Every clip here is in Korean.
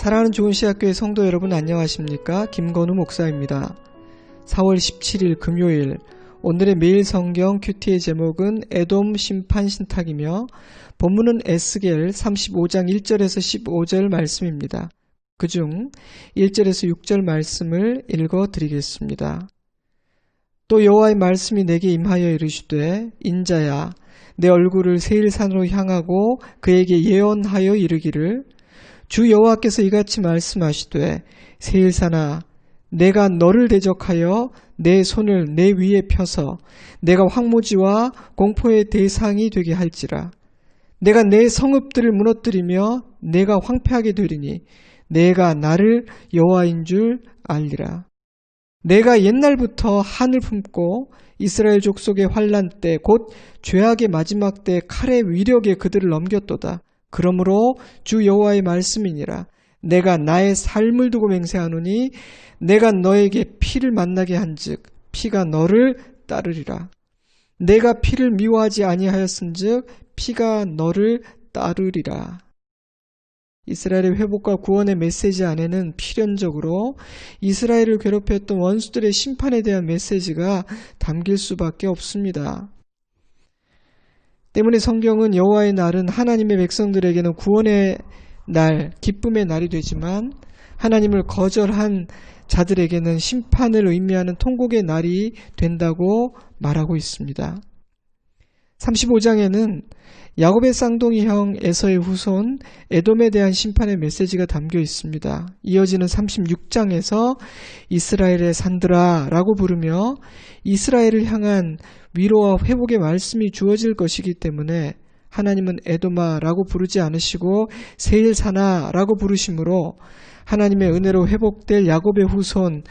사랑하는 좋은 시학교의 성도 여러분 안녕하십니까? 김건우 목사입니다. 4월 17일 금요일 오늘의 매일 성경 큐티의 제목은 에돔 심판 신탁이며 본문은 에스겔 35장 1절에서 15절 말씀입니다. 그중 1절에서 6절 말씀을 읽어 드리겠습니다. 또 여호와의 말씀이 내게 임하여 이르시되 인자야 내 얼굴을 세일산으로 향하고 그에게 예언하여 이르기를 주 여호와께서 이같이 말씀하시되 세일산아 내가 너를 대적하여 내 손을 내 위에 펴서 내가 황무지와 공포의 대상이 되게 할지라 내가 내 성읍들을 무너뜨리며 내가 황폐하게 되리니 내가 나를 여호와인 줄 알리라 내가 옛날부터 한을 품고 이스라엘 족속의 환란 때 곧 죄악의 마지막 때 칼의 위력에 그들을 넘겼도다. 그러므로 주 여호와의 말씀이니라. 내가 나의 삶을 두고 맹세하노니 내가 너에게 피를 만나게 한즉 피가 너를 따르리라. 내가 피를 미워하지 아니하였은즉 피가 너를 따르리라. 이스라엘의 회복과 구원의 메시지 안에는 필연적으로 이스라엘을 괴롭혔던 원수들의 심판에 대한 메시지가 담길 수밖에 없습니다. 때문에 성경은 여호와의 날은 하나님의 백성들에게는 구원의 날, 기쁨의 날이 되지만 하나님을 거절한 자들에게는 심판을 의미하는 통곡의 날이 된다고 말하고 있습니다. 35장에는 야곱의 쌍둥이 형 에서의 후손 에돔에 대한 심판의 메시지가 담겨 있습니다. 이어지는 36장에서 이스라엘의 산드라 라고 부르며 이스라엘을 향한 위로와 회복의 말씀이 주어질 것이기 때문에 하나님은 에도마라고 부르지 않으시고 세일사나라고 부르심으로 하나님의 은혜로 회복될 야곱의 후손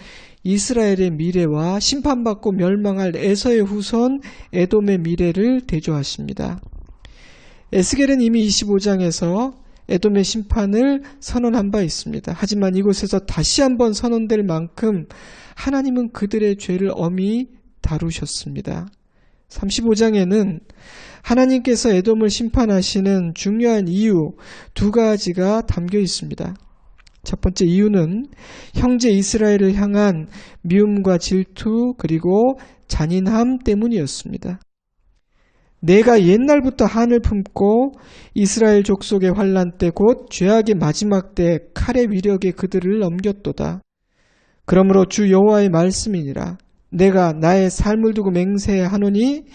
이스라엘의 미래와 심판받고 멸망할 에서의 후손 에돔의 미래를 대조하십니다. 에스겔은 이미 25장에서 에돔의 심판을 선언한 바 있습니다. 하지만 이곳에서 다시 한번 선언될 만큼 하나님은 그들의 죄를 엄히 다루셨습니다. 35장에는 하나님께서 에돔을 심판하시는 중요한 이유 두 가지가 담겨 있습니다. 첫 번째 이유는 형제 이스라엘을 향한 미움과 질투 그리고 잔인함 때문이었습니다. 내가 옛날부터 한을 품고 이스라엘 족속의 환란 때 곧 죄악의 마지막 때 칼의 위력에 그들을 넘겼도다. 그러므로 주 여호와의 말씀이니라. 내가 나의 삶을 두고 맹세하노니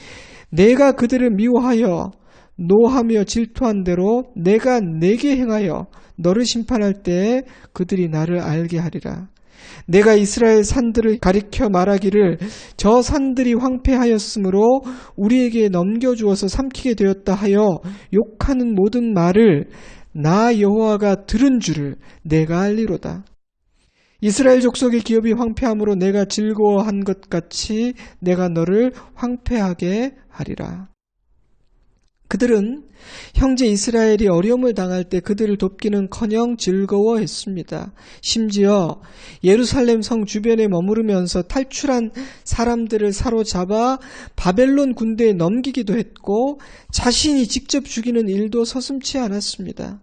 내가 그들을 미워하여 노하며 질투한 대로 내가 내게 행하여 너를 심판할 때에 그들이 나를 알게 하리라. 내가 이스라엘 산들을 가리켜 말하기를 저 산들이 황폐하였으므로 우리에게 넘겨주어서 삼키게 되었다 하여 욕하는 모든 말을 나 여호와가 들은 줄을 내가 알리로다. 이스라엘 족속의 기업이 황폐함으로 내가 즐거워한 것 같이 내가 너를 황폐하게 하리라. 그들은 형제 이스라엘이 어려움을 당할 때 그들을 돕기는 커녕 즐거워했습니다. 심지어 예루살렘 성 주변에 머무르면서 탈출한 사람들을 사로잡아 바벨론 군대에 넘기기도 했고 자신이 직접 죽이는 일도 서슴치 않았습니다.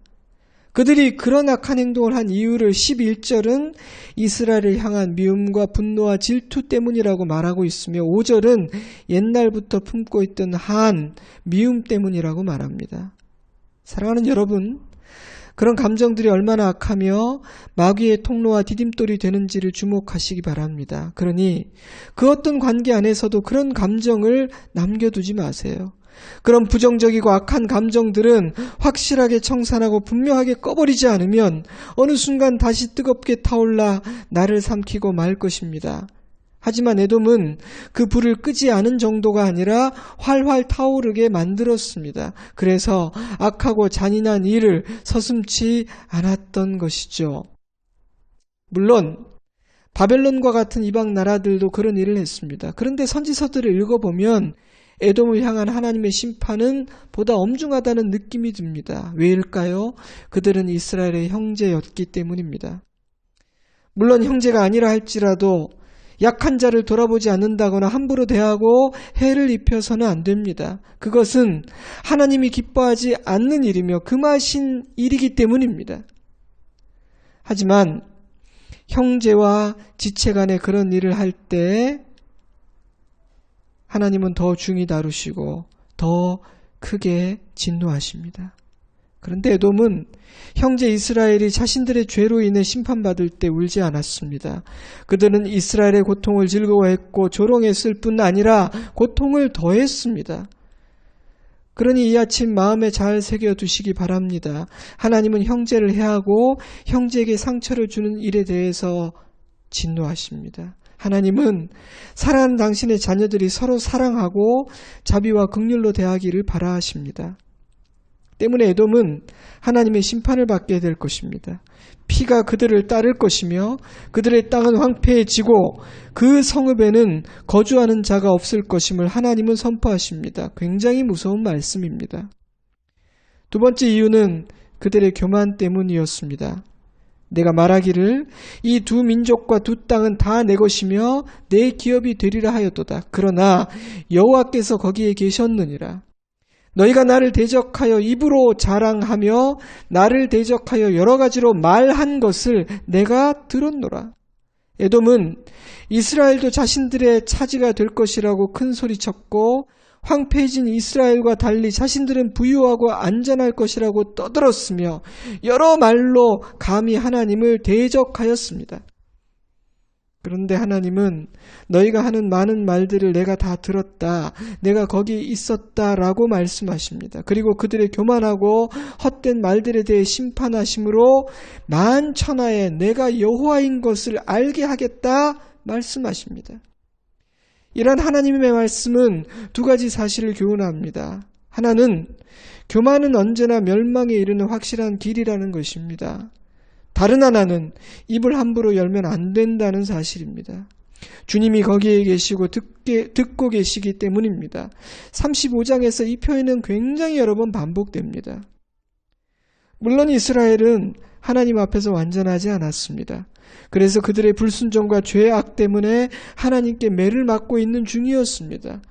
그들이 그런 악한 행동을 한 이유를 11절은 이스라엘을 향한 미움과 분노와 질투 때문이라고 말하고 있으며 5절은 옛날부터 품고 있던 한 미움 때문이라고 말합니다. 사랑하는 여러분, 그런 감정들이 얼마나 악하며 마귀의 통로와 디딤돌이 되는지를 주목하시기 바랍니다. 그러니 그 어떤 관계 안에서도 그런 감정을 남겨두지 마세요. 그런 부정적이고 악한 감정들은 확실하게 청산하고 분명하게 꺼버리지 않으면 어느 순간 다시 뜨겁게 타올라 나를 삼키고 말 것입니다. 하지만 에돔은 그 불을 끄지 않은 정도가 아니라 활활 타오르게 만들었습니다. 그래서 악하고 잔인한 일을 서슴치 않았던 것이죠. 물론 바벨론과 같은 이방 나라들도 그런 일을 했습니다. 그런데 선지서들을 읽어보면 에돔을 향한 하나님의 심판은 보다 엄중하다는 느낌이 듭니다. 왜일까요? 그들은 이스라엘의 형제였기 때문입니다. 물론 형제가 아니라 할지라도 약한 자를 돌아보지 않는다거나 함부로 대하고 해를 입혀서는 안 됩니다. 그것은 하나님이 기뻐하지 않는 일이며 금하신 일이기 때문입니다. 하지만 형제와 지체 간에 그런 일을 할 때 하나님은 더 중히 다루시고 더 크게 진노하십니다. 그런데 에돔은 형제 이스라엘이 자신들의 죄로 인해 심판받을 때 울지 않았습니다. 그들은 이스라엘의 고통을 즐거워했고 조롱했을 뿐 아니라 고통을 더했습니다. 그러니 이 아침 마음에 잘 새겨두시기 바랍니다. 하나님은 형제를 해하고 형제에게 상처를 주는 일에 대해서 진노하십니다. 하나님은 사랑하는 당신의 자녀들이 서로 사랑하고 자비와 극률로 대하기를 바라십니다. 때문에 에돔은 하나님의 심판을 받게 될 것입니다. 피가 그들을 따를 것이며 그들의 땅은 황폐해지고 그 성읍에는 거주하는 자가 없을 것임을 하나님은 선포하십니다. 굉장히 무서운 말씀입니다. 두 번째 이유는 그들의 교만 때문이었습니다. 내가 말하기를 이 두 민족과 두 땅은 다 내 것이며 내 기업이 되리라 하였도다. 그러나 여호와께서 거기에 계셨느니라. 너희가 나를 대적하여 입으로 자랑하며 나를 대적하여 여러 가지로 말한 것을 내가 들었노라. 에돔은 이스라엘도 자신들의 차지가 될 것이라고 큰 소리 쳤고 황폐해진 이스라엘과 달리 자신들은 부유하고 안전할 것이라고 떠들었으며 여러 말로 감히 하나님을 대적하였습니다. 그런데 하나님은 너희가 하는 많은 말들을 내가 다 들었다. 내가 거기 있었다 라고 말씀하십니다. 그리고 그들의 교만하고 헛된 말들에 대해 심판하심으로 만 천하에 내가 여호와인 것을 알게 하겠다 말씀하십니다. 이런 하나님의 말씀은 두 가지 사실을 교훈합니다. 하나는 교만은 언제나 멸망에 이르는 확실한 길이라는 것입니다. 다른 하나는 입을 함부로 열면 안 된다는 사실입니다. 주님이 거기에 계시고 듣게, 듣고 계시기 때문입니다. 35장에서 이 표현은 굉장히 여러 번 반복됩니다. 물론 이스라엘은 하나님 앞에서 완전하지 않았습니다. 그래서 그들의 불순종과 죄악 때문에 하나님께 매를 맞고 있는 중이었습니다.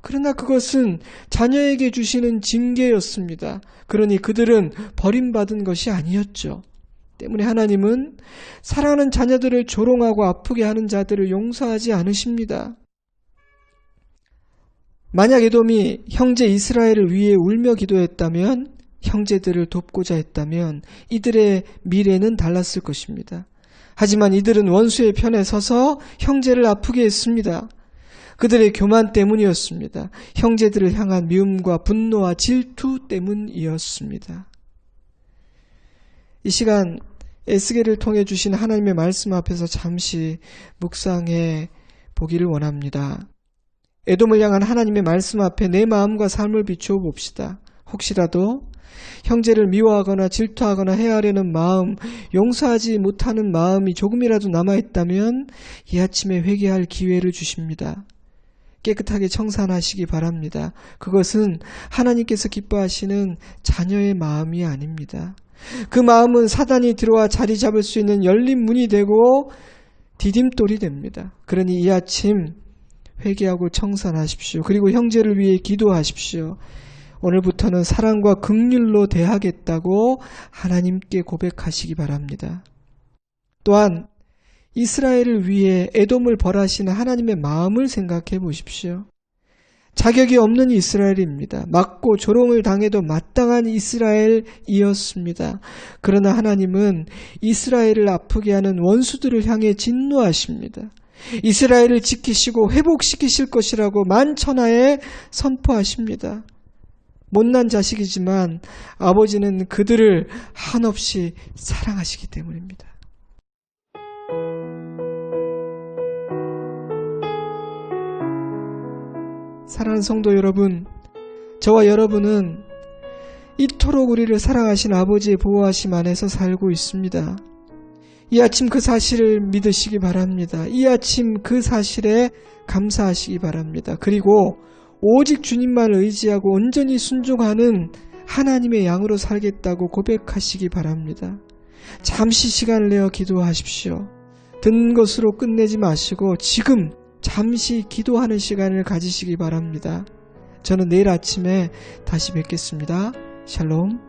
그러나 그것은 자녀에게 주시는 징계였습니다. 그러니 그들은 버림받은 것이 아니었죠. 때문에 하나님은 사랑하는 자녀들을 조롱하고 아프게 하는 자들을 용서하지 않으십니다. 만약 에돔이 형제 이스라엘을 위해 울며 기도했다면 형제들을 돕고자 했다면 이들의 미래는 달랐을 것입니다. 하지만 이들은 원수의 편에 서서 형제를 아프게 했습니다. 그들의 교만 때문이었습니다. 형제들을 향한 미움과 분노와 질투 때문이었습니다. 이 시간 에스겔을 통해 주신 하나님의 말씀 앞에서 잠시 묵상해 보기를 원합니다. 에돔을 향한 하나님의 말씀 앞에 내 마음과 삶을 비추어 봅시다. 혹시라도 형제를 미워하거나 질투하거나 해하려는 마음, 용서하지 못하는 마음이 조금이라도 남아있다면 이 아침에 회개할 기회를 주십니다. 깨끗하게 청산하시기 바랍니다. 그것은 하나님께서 기뻐하시는 자녀의 마음이 아닙니다. 그 마음은 사단이 들어와 자리 잡을 수 있는 열린 문이 되고 디딤돌이 됩니다. 그러니 이 아침 회개하고 청산하십시오. 그리고 형제를 위해 기도하십시오. 오늘부터는 사랑과 극률로 대하겠다고 하나님께 고백하시기 바랍니다. 또한 이스라엘을 위해 애돔을 벌하시는 하나님의 마음을 생각해 보십시오. 자격이 없는 이스라엘입니다. 맞고 조롱을 당해도 마땅한 이스라엘이었습니다. 그러나 하나님은 이스라엘을 아프게 하는 원수들을 향해 진노하십니다. 이스라엘을 지키시고 회복시키실 것이라고 만천하에 선포하십니다. 못난 자식이지만 아버지는 그들을 한없이 사랑하시기 때문입니다. 사랑하는 성도 여러분, 저와 여러분은 이토록 우리를 사랑하신 아버지의 보호하심 안에서 살고 있습니다. 이 아침 그 사실을 믿으시기 바랍니다. 이 아침 그 사실에 감사하시기 바랍니다. 그리고 오직 주님만 의지하고 온전히 순종하는 하나님의 양으로 살겠다고 고백하시기 바랍니다. 잠시 시간을 내어 기도하십시오. 든 것으로 끝내지 마시고 지금 잠시 기도하는 시간을 가지시기 바랍니다. 저는 내일 아침에 다시 뵙겠습니다. 샬롬.